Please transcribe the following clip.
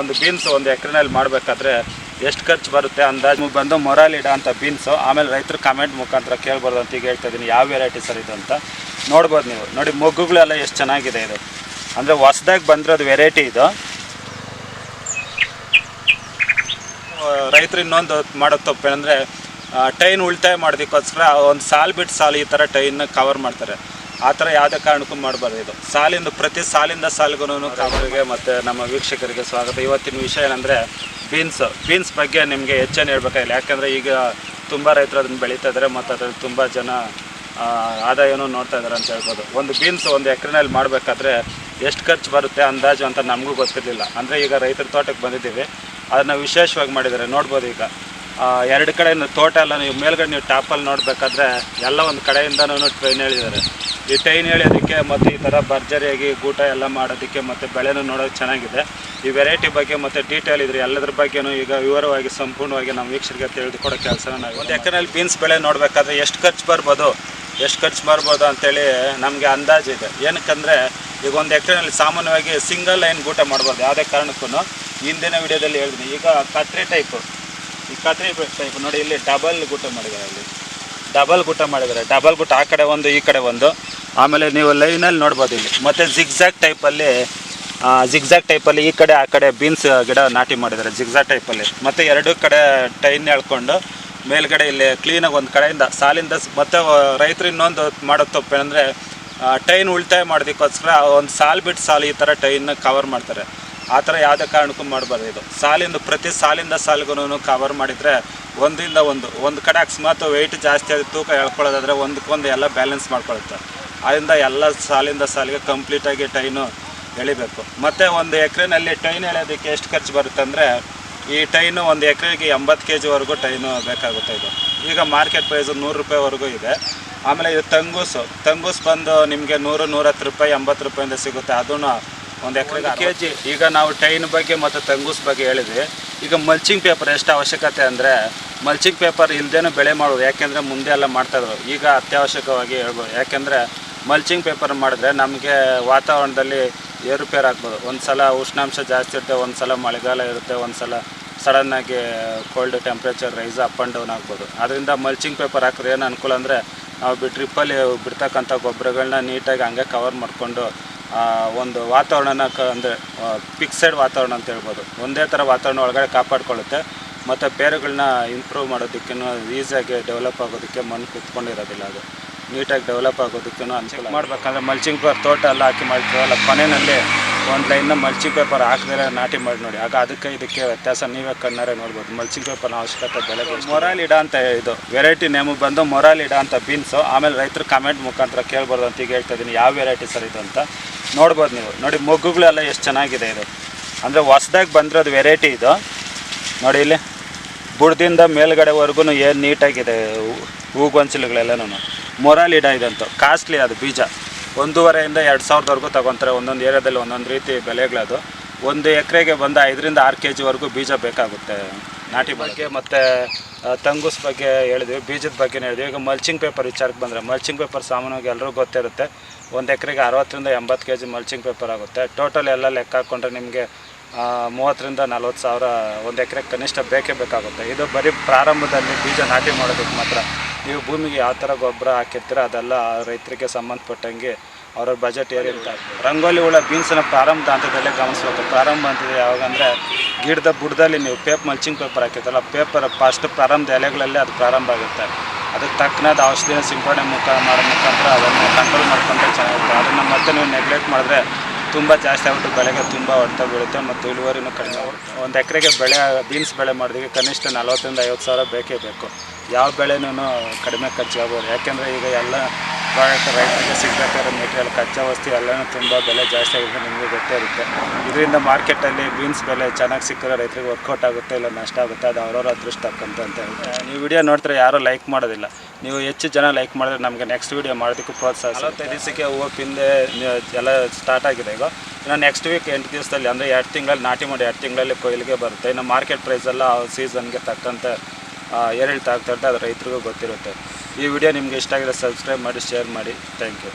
ಒಂದು ಬೀನ್ಸ್ ಒಂದು ಎಕರೆನಲ್ಲಿ ಮಾಡಬೇಕಾದ್ರೆ ಎಷ್ಟು ಖರ್ಚು ಬರುತ್ತೆ ಅಂದಾಜು? ಬಂದು ಮೊರಾಲಿಡ ಅಂತ ಬೀನ್ಸು ಆಮೇಲೆ ರೈತರು ಕಮೆಂಟ್ ಮುಖಾಂತರ ಕೇಳ್ಬಾರ್ದು ಅಂತ ಈಗ ಹೇಳ್ತಾ ಇದ್ದೀನಿ ಯಾವ ವೆರೈಟಿ ಸರ್ ಇದು ಅಂತ ನೋಡ್ಬೋದು ನೀವು. ನೋಡಿ, ಮೊಗ್ಗುಗಳೆಲ್ಲ ಎಷ್ಟು ಚೆನ್ನಾಗಿದೆ ಇದು. ಅಂದರೆ ಹೊಸ್ದಾಗಿ ಬಂದಿರೋದು ವೆರೈಟಿ ಇದು. ರೈತರು ಇನ್ನೊಂದು ಮಾಡೋ ತಪ್ಪೇನೆಂದರೆ ಟೈನ್ ಉಳಿತಾಯ ಮಾಡೋದಕ್ಕೋಸ್ಕರ ಒಂದು ಸಾಲು ಬಿಟ್ಟು ಸಾಲು ಈ ಥರ ಟೈನ್ನ ಕವರ್ ಮಾಡ್ತಾರೆ. ಆ ಥರ ಯಾವುದೇ ಕಾರಣಕ್ಕೂ ಮಾಡಬಾರ್ದು ಇದು. ಸಾಲಿಂದ, ಪ್ರತಿ ಸಾಲಿಂದ ಸಾಲಿಗೂ ಕಾಮರಿಗೆ ಮತ್ತು ನಮ್ಮ ವೀಕ್ಷಕರಿಗೆ ಸ್ವಾಗತ. ಇವತ್ತಿನ ವಿಷಯ ಏನಂದರೆ ಬೀನ್ಸ್ ಬೀನ್ಸ್ ಬಗ್ಗೆ ನಿಮಗೆ ಹೆಚ್ಚೇನು ಹೇಳ್ಬೇಕಾಗಿಲ್ಲ. ಯಾಕಂದರೆ ಈಗ ತುಂಬ ರೈತರು ಅದನ್ನು ಬೆಳೀತಾ ಇದ್ದಾರೆ ಮತ್ತು ಅದರಲ್ಲಿ ತುಂಬ ಜನ ಆದಾಯನೂ ನೋಡ್ತಾ ಇದ್ದಾರೆ ಅಂತ ಹೇಳ್ಬೋದು. ಒಂದು ಬೀನ್ಸ್ ಒಂದು ಎಕರೆನಲ್ಲಿ ಮಾಡಬೇಕಾದ್ರೆ ಎಷ್ಟು ಖರ್ಚು ಬರುತ್ತೆ ಅಂದಾಜು ಅಂತ ನಮಗೂ ಗೊತ್ತಿರಲಿಲ್ಲ. ಅಂದರೆ ಈಗ ರೈತರ ತೋಟಕ್ಕೆ ಬಂದಿದ್ದೀವಿ. ಅದನ್ನು ವಿಶೇಷವಾಗಿ ಮಾಡಿದ್ದಾರೆ. ನೋಡ್ಬೋದು ಈಗ. ಎರಡು ಕಡೆಯಿಂದ ತೋಟ ಎಲ್ಲ ನೀವು ಮೇಲ್ಗಡೆ ನೀವು ಟಾಪಲ್ಲಿ ನೋಡಬೇಕಾದ್ರೆ ಎಲ್ಲ ಒಂದು ಕಡೆಯಿಂದನೂ ಟ್ರೈನ್ ಹೇಳಿದ್ದಾರೆ. ಈ ಹೇಳಿ ಅದಕ್ಕೆ ಮತ್ತು ಈ ಥರ ಭರ್ಜರಿಯಾಗಿ ಗೂಟ ಎಲ್ಲ ಮಾಡೋದಕ್ಕೆ ಮತ್ತು ಬೆಳೆನೂ ನೋಡೋಕೆ ಚೆನ್ನಾಗಿದೆ. ಈ ವೆರೈಟಿ ಬಗ್ಗೆ ಮತ್ತು ಡೀಟೇಲ್ ಇದ್ರೆ ಎಲ್ಲದ್ರ ಬಗ್ಗೆನೂ ಈಗ ವಿವರವಾಗಿ ಸಂಪೂರ್ಣವಾಗಿ ನಮ್ಮ ವೀಕ್ಷಕರಿಗೆ ತಿಳಿದುಕೊಡೋ ಕೆಲಸ ನಾವು ಒಂದು ಎಕರೆಯಲ್ಲಿ ಬೀನ್ಸ್ ಬೆಳೆ ನೋಡಬೇಕಾದ್ರೆ ಎಷ್ಟು ಖರ್ಚು ಬರ್ಬೋದು? ಎಷ್ಟು ಖರ್ಚು ಬರ್ಬೋದು ಅಂತೇಳಿ ನಮಗೆ ಅಂದಾಜಿದೆ ಏನಕ್ಕಂದರೆ ಈಗ ಒಂದು ಎಕರೆನಲ್ಲಿ ಸಾಮಾನ್ಯವಾಗಿ ಸಿಂಗಲ್ ಲೈನ್ ಗೂಟ ಮಾಡ್ಬೋದು ಯಾವುದೇ ಕಾರಣಕ್ಕೂ ಹಿಂದಿನ ವಿಡಿಯೋದಲ್ಲಿ ಹೇಳಿದ್ವಿ ಈಗ ಕತ್ರಿ ಟೈಪು ಈ ಕತ್ರಿ ಟೈಪ್ ನೋಡಿ, ಇಲ್ಲಿ ಡಬಲ್ ಗೂಟ ಮಾಡಿದ್ದಾರೆ ಅಲ್ಲಿ ಡಬಲ್ ಗೂಟ ಮಾಡಿದ್ದಾರೆ. ಡಬಲ್ ಗೂಟ ಆ ಕಡೆ ಒಂದು, ಈ ಕಡೆ ಒಂದು. ಆಮೇಲೆ ನೀವು ಲೈನಲ್ಲಿ ನೋಡ್ಬೋದು ಇಲ್ಲಿ. ಮತ್ತು ಜಿಗ್ಜಾಗ್ ಟೈಪಲ್ಲಿ ಜಿಗ್ಜಾಗ್ ಟೈಪಲ್ಲಿ ಈ ಕಡೆ ಆ ಕಡೆ ಬೀನ್ಸ್ ಗಿಡ ನಾಟಿ ಮಾಡಿದ್ದಾರೆ ಜಿಗ್ಜಾಗ್ ಟೈಪಲ್ಲಿ ಮತ್ತು ಎರಡು ಕಡೆ ಟೈನ್ ಎಳ್ಕೊಂಡು ಮೇಲ್ಗಡೆ ಇಲ್ಲಿ ಕ್ಲೀನಾಗಿ ಒಂದು ಕಡೆಯಿಂದ ಸಾಲಿಂದ ಮತ್ತು ರೈತರು ಇನ್ನೊಂದು ಮಾಡೋ ತಪ್ಪೇನೆಂದರೆ ಟೈನ್ ಉಳಿತಾಯ ಮಾಡೋದಕ್ಕೋಸ್ಕರ ಒಂದು ಸಾಲು ಬಿಟ್ಟು ಸಾಲು ಈ ಥರ ಟೈನ್ನ ಕವರ್ ಮಾಡ್ತಾರೆ. ಆ ಥರ ಯಾವುದೇ ಕಾರಣಕ್ಕೂ ಮಾಡಬಾರ್ದು ಇದು. ಸಾಲಿಂದ, ಪ್ರತಿ ಸಾಲಿಂದ ಸಾಲಿಗೂ ಕವರ್ ಮಾಡಿದರೆ ಒಂದಿಂದ ಒಂದು. ಒಂದು ಕಡೆ ಅಕಸ್ಮಾತ್ ವೆಯ್ಟ್ ಜಾಸ್ತಿ ಆದ ತೂಕ ಎಳ್ಕೊಳ್ಳೋದಾದರೆ ಒಂದಕ್ಕೊಂದು ಎಲ್ಲ ಬ್ಯಾಲೆನ್ಸ್ ಮಾಡ್ಕೊಳುತ್ತೆ. ಅದರಿಂದ ಎಲ್ಲ ಸಾಲಿಂದ ಸಾಲಿಗೆ ಕಂಪ್ಲೀಟಾಗಿ ಟೈನು ಎಳಿಬೇಕು. ಮತ್ತು ಒಂದು ಎಕರೆನಲ್ಲಿ ಟೈನ್ ಎಳೆಯೋದಕ್ಕೆ ಎಷ್ಟು ಖರ್ಚು ಬರುತ್ತೆ ಅಂದರೆ ಈ ಟೈನು ಒಂದು ಎಕರೆಗೆ ಎಂಬತ್ತು ಕೆ ಜಿವರೆಗೂ ಟೈನು ಬೇಕಾಗುತ್ತೆ ಇದು. ಈಗ ಮಾರ್ಕೆಟ್ ಪ್ರೈಸು ನೂರು ರೂಪಾಯಿವರೆಗೂ ಇದೆ. ಆಮೇಲೆ ಇದು ತಂಗೂಸು. ತಂಗೂಸು ಬಂದು ನಿಮಗೆ ನೂರು ನೂರತ್ತು ರೂಪಾಯಿ ಎಂಬತ್ತು ರೂಪಾಯಿಂದ ಸಿಗುತ್ತೆ. ಅದನ್ನು ಒಂದು ಎಕರೆಗೆ ಕೆ ಜಿ ಈಗ ನಾವು ಟೈನ್ ಬಗ್ಗೆ ಮತ್ತು ತಂಗೂಸ್ ಬಗ್ಗೆ ಹೇಳಿದ್ವಿ. ಈಗ ಮಲ್ಚಿಂಗ್ ಪೇಪರ್ ಎಷ್ಟು ಅವಶ್ಯಕತೆ ಅಂದರೆ ಮಲ್ಚಿಂಗ್ ಪೇಪರ್ ಇಲ್ಲದೇನೂ ಬೆಳೆ ಮಾಡೋದು ಯಾಕೆಂದರೆ ಮುಂದೆ ಎಲ್ಲ ಮಾಡ್ತಾಯಿದ್ರು ಈಗ ಅತ್ಯವಶ್ಯಕವಾಗಿ ಹೇಳ್ಬೋದು. ಯಾಕೆಂದರೆ ಮಲ್ಚಿಂಗ್ ಪೇಪರ್ ಮಾಡಿದ್ರೆ ನಮಗೆ ವಾತಾವರಣದಲ್ಲಿ ಏರುಪೇರು ಆಗ್ಬೋದು. ಒಂದು ಸಲ ಉಷ್ಣಾಂಶ ಜಾಸ್ತಿ ಇರುತ್ತೆ ಒಂದು ಸಲ ಮಳೆಗಾಲ ಇರುತ್ತೆ ಒಂದು ಸಲ ಸಡನ್ನಾಗಿ cold temperature rise up and down ಆಗ್ಬೋದು. ಅದರಿಂದ ಮಲ್ಚಿಂಗ್ ಪೇಪರ್ ಹಾಕಿದ್ರೆ ಏನು ಅನುಕೂಲ ಅಂದರೆ ನಾವು ಬಿ ಟ್ರಿಪ್ಪಲ್ಲಿ ಬಿಡ್ತಕ್ಕಂಥ ಗೊಬ್ಬರಗಳನ್ನ ನೀಟಾಗಿ ಹಂಗೆ ಕವರ್ ಮಾಡಿಕೊಂಡು ಒಂದು ವಾತಾವರಣನ ಕ, ಅಂದರೆ ಫಿಕ್ಸೆಡ್ ವಾತಾವರಣ ಅಂತ ಹೇಳ್ಬೋದು. ಒಂದೇ ಥರ ವಾತಾವರಣ ಒಳಗಡೆ ಕಾಪಾಡ್ಕೊಳ್ಳುತ್ತೆ. ಮತ್ತು ಬೇರುಗಳನ್ನ ಇಂಪ್ರೂವ್ ಮಾಡೋದಕ್ಕೂ ಈಸಿಯಾಗಿ ಡೆವಲಪ್ ಆಗೋದಕ್ಕೆ ಮಣ್ಣು ಕುತ್ಕೊಂಡಿರೋದಿಲ್ಲ ಅದು. ನೀಟಾಗಿ ಡೆವಲಪ್ ಆಗೋದಕ್ಕೂ ಅನುಕೂಲ ಮಾಡ್ಬೇಕಂದ್ರೆ ಮಲ್ಚಿಂಗ್ ಪೇಪರ್ ತೋಟ ಎಲ್ಲ ಹಾಕಿ ಮಾಡ್ತೀವಲ್ಲ ಕೊನೆಯಲ್ಲಿ ಒಂದು ಲೈನ್ ಮಲ್ಚಿಂಗ್ ಪೇಪರ್ ಹಾಕಿದ್ರೆ ನಾಟಿ ಮಾಡಿ ನೋಡಿ. ಆಗ ಅದಕ್ಕೆ ಇದಕ್ಕೆ ವ್ಯತ್ಯಾಸ ನೀವೇ ಕಣ್ಣಾರೆ ನೋಡ್ಬೋದು. ಮಲ್ಚಿಂಗ್ ಪೇಪರ್ನ ಅವಶ್ಯಕತೆ ಬೆಲೆ ಇಡ ಅಂತ ಇದು. ವೆರೈಟಿ ನೇಮು ಬಂದು ಮೊರಾಲಿಡ ಅಂತ ಬೀನ್ಸು ಆಮೇಲೆ ರೈತರು ಕಮೆಂಟ್ ಮುಖಾಂತರ ಕೇಳ್ಬಾರ್ದು ಅಂತ ಈಗ ಹೇಳ್ತಾ ಇದ್ದೀನಿ ಯಾವ ವೆರೈಟಿ ಸರ್ ಇದು ಅಂತ ನೋಡ್ಬೋದು ನೀವು. ನೋಡಿ ಮೊಗ್ಗುಗಳೆಲ್ಲ ಎಷ್ಟು ಚೆನ್ನಾಗಿದೆ ಇದು. ಅಂದರೆ ಹೊಸ್ದಾಗಿ ಬಂದಿರೋದು ವೆರೈಟಿ ಇದು. ನೋಡಿ ಇಲ್ಲಿ ಬುಡದಿಂದ ಮೇಲ್ಗಡೆವರೆಗೂ ಏನು ನೀಟಾಗಿದೆ ಹೂಗೊಂಚಲುಗಳೆಲ್ಲನೂ ಮೊರಾಲಿಡ ಇದಂತು. ಕಾಸ್ಟ್ಲಿ ಅದು ಬೀಜ. ಒಂದೂವರೆಯಿಂದ ಎರಡು ಸಾವಿರದವರೆಗೂ ತಗೊತಾರೆ. ಒಂದೊಂದು ಏರಿಯಾದಲ್ಲಿ ಒಂದೊಂದು ರೀತಿ ಬೆಲೆಗಳದು. ಒಂದು ಎಕರೆಗೆ ಬಂದು ಐದರಿಂದ ಆರು ಕೆ ಜಿವರೆಗೂ ಬೀಜ ಬೇಕಾಗುತ್ತೆ. ನಾಟಿ ಬಗ್ಗೆ ಮತ್ತು ತಂಗುಸ್ ಬಗ್ಗೆ ಹೇಳಿದ್ವಿ. ಬೀಜದ ಬಗ್ಗೆ ಹೇಳಿದ್ವಿ. ಈಗ ಮಲ್ಚಿಂಗ್ ಪೇಪರ್ ವಿಚಾರಕ್ಕೆ ಬಂದರೆ ಮಲ್ಚಿಂಗ್ ಪೇಪರ್ ಸಾಮಾನ್ಯವಾಗಿ ಎಲ್ಲರಿಗೂ ಗೊತ್ತಿರುತ್ತೆ. ಒಂದು ಎಕರೆಗೆ ಅರವತ್ತರಿಂದ ಎಂಬತ್ತು ಕೆ ಜಿ ಮಲ್ಚಿಂಗ್ ಪೇಪರ್ ಆಗುತ್ತೆ. ಟೋಟಲ್ ಎಲ್ಲ ಲೆಕ್ಕ ಹಾಕ್ಕೊಂಡ್ರೆ ನಿಮಗೆ ಮೂವತ್ತರಿಂದ ನಲ್ವತ್ತು ಸಾವಿರ ಒಂದು ಎಕರೆಗೆ ಕನಿಷ್ಠ ಬೇಕೇ ಬೇಕಾಗುತ್ತೆ. ಇದು ಬರೀ ಪ್ರಾರಂಭದಲ್ಲಿ ಬೀಜ ನಾಟಿ ಮಾಡೋದಕ್ಕೆ ಮಾತ್ರ. ನೀವು ಭೂಮಿಗೆ ಯಾವ ಥರ ಗೊಬ್ಬರ ಹಾಕಿರ್ತೀರ ಅದೆಲ್ಲ ರೈತರಿಗೆ ಸಂಬಂಧಪಟ್ಟಂಗೆ ಅವರ ಬಜೆಟ್ ಏರಿ ಅಂತ. ರಂಗೋಲಿ ಹುಳ ಬೀನ್ಸನ್ನ ಪ್ರಾರಂಭದ ಹಂತದಲ್ಲೇ ಗಮನಿಸ್ಬೇಕು. ಪ್ರಾರಂಭ ಹಂತದ ಯಾವಾಗಂದರೆ ಗಿಡದ ಬುಡದಲ್ಲಿ ನೀವು ಪೇಪ್ ಮಲ್ಚಿಂಗ್ ಪೇಪರ್ ಹಾಕಿರ್ತಲ್ಲ ಪೇಪರ್ ಫಸ್ಟ್ ಪ್ರಾರಂಭದ ಎಲೆಗಳಲ್ಲೇ ಅದು ಪ್ರಾರಂಭ ಆಗುತ್ತೆ. ಅದಕ್ಕೆ ತಕ್ಕನಾದ ಔಷಧಿನ ಸಿಂಪಡಣೆ ಮುಖ ಮಾಡೋ ಮುಖಾಂತರ ಅದನ್ನು ಕಂಟ್ರೋಲ್ ಮಾಡ್ಕೊಂಡ್ರೆ ಚೆನ್ನಾಗಿರುತ್ತೆ. ಅದನ್ನು ಮತ್ತೆ ನೀವು ನೆಗ್ಲೆಕ್ಟ್ ಮಾಡಿದ್ರೆ ತುಂಬ ಜಾಸ್ತಿ ಆಗ್ಬಿಟ್ಟು ಬೆಳೆಗೆ ತುಂಬ ಹೊಡೆತ ಬೀಳುತ್ತೆ ಮತ್ತು ಇಳುವರಿನೂ ಕಡಿಮೆ ಒಂದು ಎಕರೆಗೆ ಬೆಳೆ, ಬೀನ್ಸ್ ಬೆಳೆ ಮಾಡೋದಕ್ಕೆ ಕನಿಷ್ಠ ನಲವತ್ತರಿಂದ ಐವತ್ತು ಸಾವಿರ ಬೇಕೇ ಬೇಕು. ಯಾವ ಬೆಳೆನೂ ಕಡಿಮೆ ಖರ್ಚಾಗ್ಬೋದು ಯಾಕೆಂದರೆ ಈಗ ಎಲ್ಲ ಪ್ರಾಡಕ್ಟ್ ರೈತರಿಗೆ ಸಿಗಬೇಕಾದ್ರೆ ಮೆಟೀರಿಯಲ್ ಕಚ್ಚಾ ವಸ್ತು ಎಲ್ಲನೂ ತುಂಬ ಬೆಲೆ ಜಾಸ್ತಿ ಆಗಿದೆ ನಿಮಗೆ ಗೊತ್ತೇ ಇರುತ್ತೆ. ಇದರಿಂದ ಮಾರ್ಕೆಟಲ್ಲಿ ಬೀನ್ಸ್ ಬೆಲೆ ಚೆನ್ನಾಗಿ ಸಿಕ್ಕಿದ್ರೆ ರೈತರಿಗೆ ವರ್ಕೌಟ್ ಆಗುತ್ತೆ, ಇಲ್ಲ ನಷ್ಟ ಆಗುತ್ತೆ, ಅದು ಅವ್ರವ್ರ ಅದೃಷ್ಟ ತಕ್ಕಂತ ಅಂತ ಹೇಳ್ತಾರೆ. ನೀವು ವಿಡಿಯೋ ನೋಡ್ತಾರೆ ಯಾರೂ ಲೈಕ್ ಮಾಡೋದಿಲ್ಲ. ನೀವು ಹೆಚ್ಚು ಜನ ಲೈಕ್ ಮಾಡಿದ್ರೆ ನಮಗೆ ನೆಕ್ಸ್ಟ್ ವಿಡಿಯೋ ಮಾಡೋದಕ್ಕೂ ಪ್ರೋತ್ಸಾಹ ನಲವತ್ತೈದು ದಿವಸಕ್ಕೆ ಹೂವು ಪಿಂದೆ ಎಲ್ಲ ಸ್ಟಾರ್ಟ್ ಆಗಿದೆ ಈಗ. ಇನ್ನು ನೆಕ್ಸ್ಟ್ ವೀಕ್ ಎಂಟು ದಿವಸದಲ್ಲಿ, ಅಂದರೆ ಎರಡು ತಿಂಗಳಲ್ಲಿ, ನಾಟಿ ಮಾಡಿ ಎರಡು ತಿಂಗಳಲ್ಲಿ ಕೊಯ್ಲಿಗೆ ಬರುತ್ತೆ. ಇನ್ನು ಮಾರ್ಕೆಟ್ ಪ್ರೈಸೆಲ್ಲ ಆ ಸೀಸನ್ಗೆ ತಕ್ಕಂತೆ ಏರಿಳಿತ ಆಗ್ತಾ ಇರುತ್ತೆ, ಅದು ರೈತರಿಗೂ ಗೊತ್ತಿರುತ್ತೆ. ಈ ವಿಡಿಯೋ ನಿಮಗೆ ಇಷ್ಟ ಆಗಿದೆ ಸಬ್ಸ್ಕ್ರೈಬ್ ಮಾಡಿ ಶೇರ್ ಮಾಡಿ. Thank you